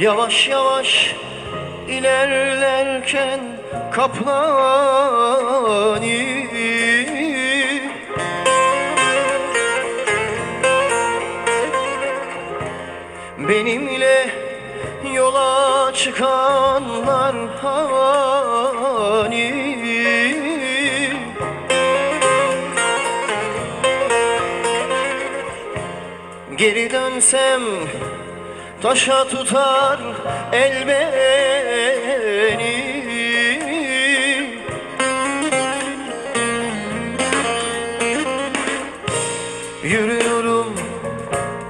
Yavaş yavaş ilerlerken kaplani Benimle yola çıkanlar hani Geri dönsem taşa tutar el beni Yürüyorum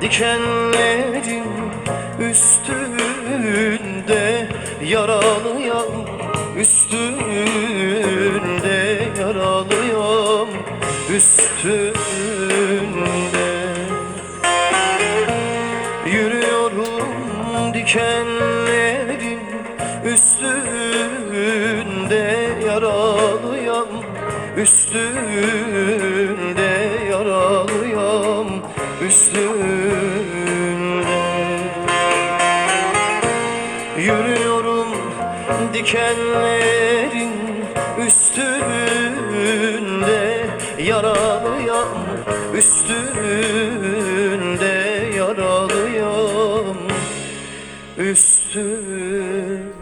dikenlerin üstünde Yaralıyam üstünde Yaralıyam üstünde dikenlerin üstünde yaralıyam Üstünde yaralıyam üstünde. Yürüyorum dikenlerin üstünde Yaralıyam üstünde Üstünde